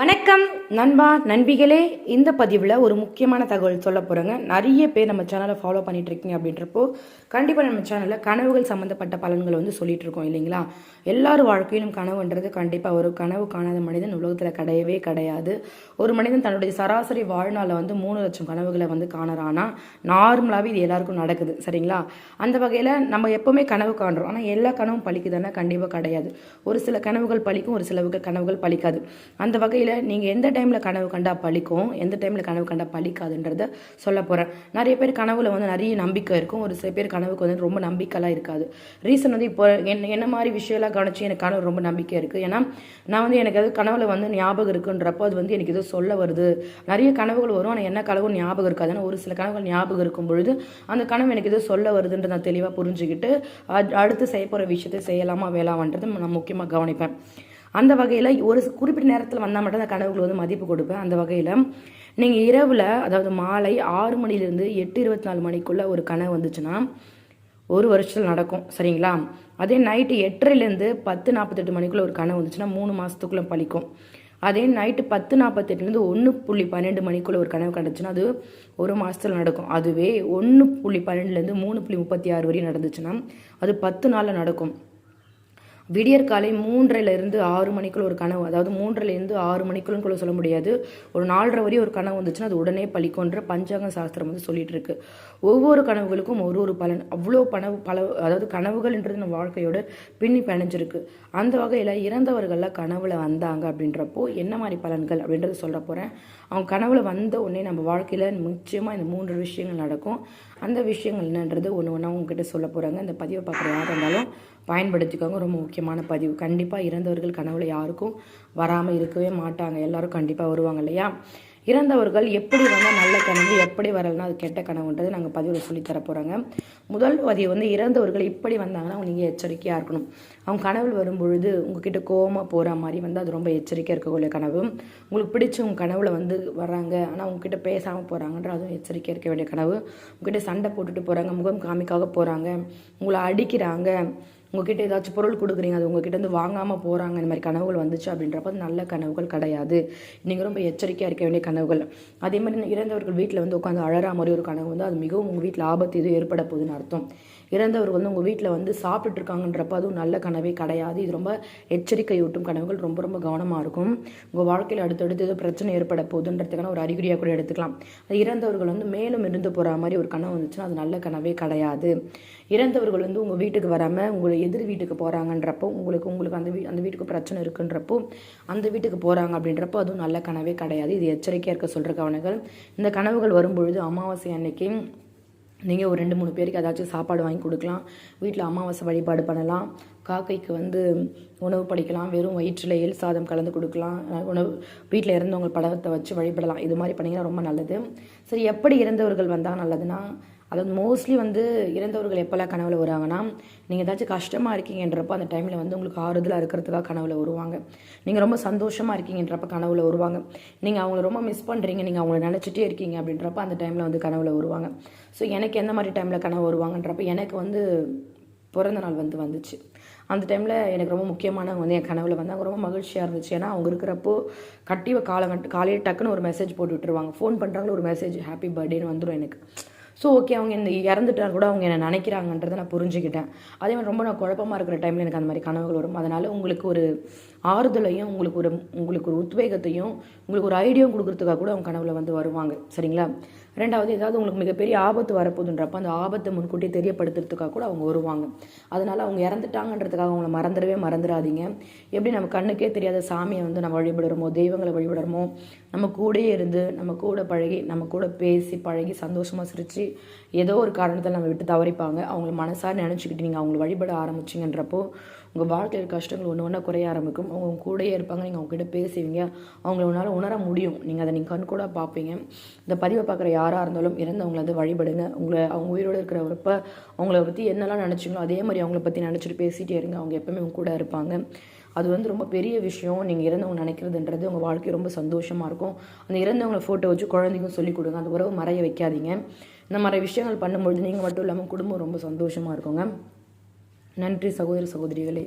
வணக்கம் நண்பா நண்பிகளே. இந்த பதிவில் ஒரு முக்கியமான தகவல் சொல்ல போகிறேங்க நிறைய பேர் நம்ம சேனலை ஃபாலோ பண்ணிட்டு இருக்கீங்க அப்படின்றப்போ கண்டிப்பாக நம்ம சேனலில் கனவுகள் சம்மந்தப்பட்ட பலன்களை வந்து சொல்லிட்டு இருக்கோம் இல்லைங்களா? எல்லார் வாழ்க்கையிலும் கனவுன்றது கண்டிப்பாக ஒரு கனவு காணாத மனிதன் உலகத்தில் கிடையவே கிடையாது. ஒரு மனிதன் தன்னுடைய சராசரி வாழ்நாளில் வந்து மூணு லட்சம் கனவுகளை வந்து காணறானா நார்மலாகவே இது எல்லாருக்கும் நடக்குது சரிங்களா? அந்த வகையில் நம்ம எப்போவுமே கனவு காணுறோம். ஆனால் எல்லா கனவும் பழிக்குதுன்னா கண்டிப்பாக கிடையாது. ஒரு சில கனவுகள் பழிக்கும் ஒரு சில கனவுகள் பழிக்காது. அந்த வகையில் நீங்கள் எந்த டைமில் கனவு கண்டா பழிக்கும் எந்த டைமில் கனவு கண்டா பழிக்காதுன்றத சொல்ல போகிறேன் நிறைய பேர் கனவுல வந்து நிறைய நம்பிக்கை இருக்கும். ஒரு சில பேர் கனவுக்கு வந்து ரொம்ப நம்பிக்கைலாம் இருக்காது. ரீசன் வந்து இப்போ என்ன என்ன மாதிரி விஷயம்லாம் கவனிச்சு எனக்கு கனவு ரொம்ப நம்பிக்கை இருக்குது ஏன்னா நான் வந்து எனக்கு அது கனவுல வந்து ஞாபகம் இருக்குன்றப்போ அது வந்து எனக்கு ஏதோ சொல்ல வருது. நிறைய கனவுகள் வரும். ஆனால் என்ன கனவு ஞாபகம் இருக்காது. ஆனால் ஒரு சில கனவுகள் ஞாபகம் இருக்கும் பொழுது அந்த கனவு எனக்கு ஏதோ சொல்ல வருதுன்ற நான் தெளிவாக புரிஞ்சுக்கிட்டு அடுத்து செய்ய போகிற விஷயத்தை செய்யலாமா வேலாமான்றது நான் முக்கியமாக கவனிப்பேன். அந்த வகையில் ஒரு குறிப்பிட்ட நேரத்தில் வந்தால் மட்டும் அந்த கனவுகள் வந்து மதிப்பு கொடுப்பேன். அந்த வகையில் நீங்கள் இரவில் அதாவது மாலை ஆறு மணிலேருந்து எட்டு இருபத்தி நாலு மணிக்குள்ளே ஒரு கனவு வந்துச்சுன்னா ஒரு வருஷத்தில் நடக்கும். சரிங்களா? அதே நைட்டு எட்டரைலேருந்து பத்து நாற்பத்தெட்டு மணிக்குள்ளே ஒரு கனவு வந்துச்சுன்னா மூணு மாதத்துக்குள்ளே பழிக்கும். அதே நைட்டு பத்து நாற்பத்தெட்டுலேருந்து ஒன்று புள்ளி பன்னெண்டு மணிக்குள்ளே ஒரு கனவு கண்டுச்சுன்னா அது ஒரு மாதத்தில் நடக்கும். அதுவே ஒன்று புள்ளி பன்னெண்டுலேருந்து மூணு புள்ளி முப்பத்தி ஆறு வரையும் நடந்துச்சுன்னா அது பத்து நாளில் நடக்கும். விடியற் காலை ஆறு மணிக்குள்ள ஒரு கனவு. அதாவது மூன்றிலிருந்து ஆறு மணிக்குள்ள கூட சொல்ல முடியாது. ஒரு நாலரை வரையும் ஒரு கனவு வந்துச்சுன்னா அது உடனே பழிக்கும்ன்ற பஞ்சாங்க சாஸ்திரம் வந்து சொல்லிட்டு இருக்கு. ஒவ்வொரு கனவுகளுக்கும் ஒரு ஒரு பலன். அவ்வளோ கனவு பல அதாவது கனவுகள்ன்றது நம்ம வாழ்க்கையோட பின்னி பிணைஞ்சிருக்கு அந்த வகையில் இறந்தவர்கள்லாம் கனவுல வந்தாங்க அப்படின்றப்போ என்ன மாதிரி பலன்கள் அப்படின்றத சொல்ல போகிறேன் அவங்க கனவுல வந்த உடனே நம்ம வாழ்க்கையில் நிச்சயமாக இந்த மூன்று விஷயங்கள் நடக்கும். அந்த விஷயங்கள் என்னன்றது ஒன்று ஒன்றா உங்ககிட்ட சொல்ல போகிறாங்க இந்த பதிவை பார்க்குற யாராக இருந்தாலும் பயன்படுத்திக்கோங்க. ரொம்ப முக்கியம். முக்கியமான பதிவு. கண்டிப்பாக இறந்தவர்கள் கனவுல யாருக்கும் வராமல் இருக்கவே மாட்டாங்க. எல்லாரும் கண்டிப்பாக வருவாங்க இல்லையா? இறந்தவர்கள் எப்படி வந்தால் நல்ல கனவு எப்படி வரலன்னா அது கெட்ட கனவுன்றது நாங்கள் பதிவில் சொல்லித் தர போகிறாங்க முதல் பதிவு வந்து இறந்தவர்கள் இப்படி வந்தாங்கன்னா நீங்கள் எச்சரிக்கையாக இருக்கணும். அவங்க கனவு வரும்பொழுது உங்ககிட்ட கோவமாக போகிற மாதிரி வந்து அது ரொம்ப எச்சரிக்கையாக இருக்கக்கூடிய கனவு. உங்களுக்கு பிடிச்ச உங்கள் கனவில் வந்து வர்றாங்க. ஆனால் உங்ககிட்ட பேசாமல் போகிறாங்கன்ற அதுவும் எச்சரிக்கையாக இருக்க வேண்டிய கனவு. உங்ககிட்ட சண்டை போட்டுட்டு போகிறாங்க முகம் காமிக்காக போகிறாங்க உங்களை அடிக்கிறாங்க. உங்ககிட்ட ஏதாச்சும் பொருள் கொடுக்குறீங்க அது உங்ககிட்ட இருந்து வாங்காமல் போகிறாங்க இந்த மாதிரி கனவுகள் வந்துச்சு அப்படின்றப்ப அது நல்ல கனவுகள் கிடையாது. நீங்கள் ரொம்ப எச்சரிக்கையாக இருக்க வேண்டிய கனவுகள். அதே மாதிரி இறந்தவர்கள் வீட்டில் வந்து உட்காந்து அழறா மாதிரி ஒரு கனவு வந்து அது மிகவும் உங்கள் வீட்டில் ஆபத்து எதுவும் ஏற்பட போகுதுன்னு அர்த்தம். இறந்தவர்கள் வந்து உங்கள் வீட்டில் வந்து சாப்பிட்டுட்டு இருக்காங்கன்றப்ப அதுவும் நல்ல கனவே கிடையாது. இது ரொம்ப எச்சரிக்கையூட்டும் கனவுகள். ரொம்ப ரொம்ப கவனமாக இருக்கும். உங்கள் வாழ்க்கையில் அடுத்தடுத்து ஏதோ பிரச்சனை ஏற்பட போகுதுன்றதுக்கான ஒரு அறிகுறியாக கூட எடுத்துக்கலாம். அது இறந்தவர்கள் வந்து மேலும் இருந்து போகிற மாதிரி ஒரு கனவு வந்துச்சுன்னா அது நல்ல கனவே கிடையாது. இறந்தவர்கள் வந்து உங்கள் வீட்டுக்கு வராமல் உங்களை எதிர் வீட்டுக்கு போகிறாங்கன்றப்போ உங்களுக்கு உங்களுக்கு அந்த வீ அந்த வீட்டுக்கு பிரச்சனை இருக்குன்றப்போ அந்த வீட்டுக்கு போகிறாங்க அப்படின்றப்போ அதுவும் நல்ல கனவே கிடையாது. இது எச்சரிக்கையாக இருக்க சொல்கிற கவனங்கள். இந்த கனவுகள் வரும்பொழுது அமாவாசை அன்னைக்கு நீங்கள் ஒரு ரெண்டு மூணு பேருக்கு ஏதாச்சும் சாப்பாடு வாங்கி கொடுக்கலாம். வீட்டில் அமாவாசை வழிபாடு பண்ணலாம். காக்கைக்கு வந்து உணவு படிக்கலாம். வெறும் வயிற்றில் எல் சாதம் கலந்து கொடுக்கலாம். உணவு வீட்டில் இறந்தவங்க படத்தை வச்சு வழிபடலாம். இது மாதிரி பண்ணிங்கன்னா ரொம்ப நல்லது. சரி எப்படி இறந்தவர்கள் வந்தால் நல்லதுன்னா அதாவது மோஸ்ட்லி வந்து இறந்தவர்கள் எப்போல்லாம் கனவுல வருவாங்கன்னா நீங்கள் ஏதாச்சும் கஷ்டமாக இருக்கீங்கன்றப்போ அந்த டைமில் வந்து உங்களுக்கு ஆறுதலாக இருக்கிறதுக்காக கனவுல வருவாங்க. நீங்கள் ரொம்ப சந்தோஷமாக இருக்கீங்கன்றப்ப கனவுல வருவாங்க. நீங்கள் அவங்கள ரொம்ப மிஸ் பண்ணுறீங்க நீங்கள் அவங்கள நினச்சிட்டே இருக்கீங்க அப்படின்றப்ப அந்த டைமில் வந்து கனவுல வருவாங்க. ஸோ எனக்கு எந்த மாதிரி டைமில் கனவு வருவாங்கன்றப்ப எனக்கு வந்து பிறந்த நாள் வந்து வந்துச்சு. அந்த டைமில் எனக்கு ரொம்ப முக்கியமானவங்க வந்து என் கனவுல அவங்க ரொம்ப மகிழ்ச்சியாக இருந்துச்சு. ஏன்னா அவங்க இருக்கிறப்போ கட்டிவ காலம் காலையில் டக்குன்னு ஒரு மெசேஜ் போட்டு விட்டுருவாங்க. ஃபோன் பண்ணுறாங்களோ ஒரு மெசேஜ் ஹாப்பி பர்த்டேன்னு வந்துடும் எனக்கு. ஸோ ஓகே அவங்க இந்த இறந்துட்டா கூட அவங்க என்ன நினைக்கிறாங்கன்றதை நான் புரிஞ்சுக்கிட்டேன். அதே மாதிரி ரொம்ப நான் குழப்பமாக இருக்கிற டைமில் எனக்கு அந்த மாதிரி கனவுகள் வரும். அதனால் உங்களுக்கு ஒரு ஆறுதலையும் உங்களுக்கு ஒரு உங்களுக்கு ஒரு உத்வேகத்தையும் உங்களுக்கு ஒரு ஐடியாவும் கொடுக்குறதுக்காக கூட அவங்க கனவுல வந்து வருவாங்க. சரிங்களா? ரெண்டாவது ஏதாவது உங்களுக்கு மிகப்பெரிய ஆபத்து வரப்போகுதுன்றப்ப அந்த ஆபத்தை முன்கூட்டி தெரியப்படுத்துறதுக்காக கூட அவங்க வருவாங்க. அதனால் அவங்க இறந்துட்டாங்கன்றதுக்காக அவங்கள மறந்துடவே மறந்துடாதீங்க. எப்படி நம்ம கண்ணுக்கே தெரியாத சாமியை வந்து நம்ம வழிபடுறோமோ தெய்வங்களை வழிபடுறோமோ நம்ம கூடயே இருந்து நம்ம கூட பழகி நம்ம கூட பேசி பழகி சந்தோஷமாக சிரித்து ஏதோ ஒரு காரணத்தில் நம்ம விட்டு தவறிப்பாங்க. அவங்கள மனசார நினச்சிக்கிட்டு நீங்கள் அவங்கள வழிபட ஆரம்பிச்சிங்கன்றப்போ உங்கள் வாழ்க்கையில் கஷ்டங்கள் ஒன்று ஒன்றா குறைய ஆரம்பிக்கும். அவங்க கூடயே இருப்பாங்க. நீங்கள் அவங்ககிட்ட பேசுவீங்க. அவங்கள உன்னால் உணர முடியும். நீங்கள் அதை நீங்கள் கண் கூட பார்ப்பீங்க. இந்த பதிவை பார்க்குற யாராக இருந்தாலும் இறந்தவங்கள வந்து வழிபடுங்க. உங்களை அவங்க உயிரோடு இருக்கிறவரப்ப அவங்கள பற்றி என்னெல்லாம் நினச்சிங்களோ அதே மாதிரி அவங்கள பற்றி நினச்சிட்டு பேசிகிட்டே இருங்க. அவங்க எப்பவுமே உங்க கூட இருப்பாங்க. அது வந்து ரொம்ப பெரிய விஷயம். நீங்கள் இறந்தவங்க நினைக்கிறதுன்றது உங்கள் வாழ்க்கை ரொம்ப சந்தோஷமாக இருக்கும். அந்த இறந்தவங்கள ஃபோட்டோ வச்சு குழந்தைக்கும் சொல்லிக் கொடுங்க. அந்த உறவு மறைய வைக்காதீங்க. இந்த மாதிரி விஷயங்கள் பண்ணும்பொழுது நீங்கள் மட்டும் இல்லாமல் குடும்பம் ரொம்ப சந்தோஷமாக இருக்குங்க. நன்றி சகோதர சகோதரிகளே.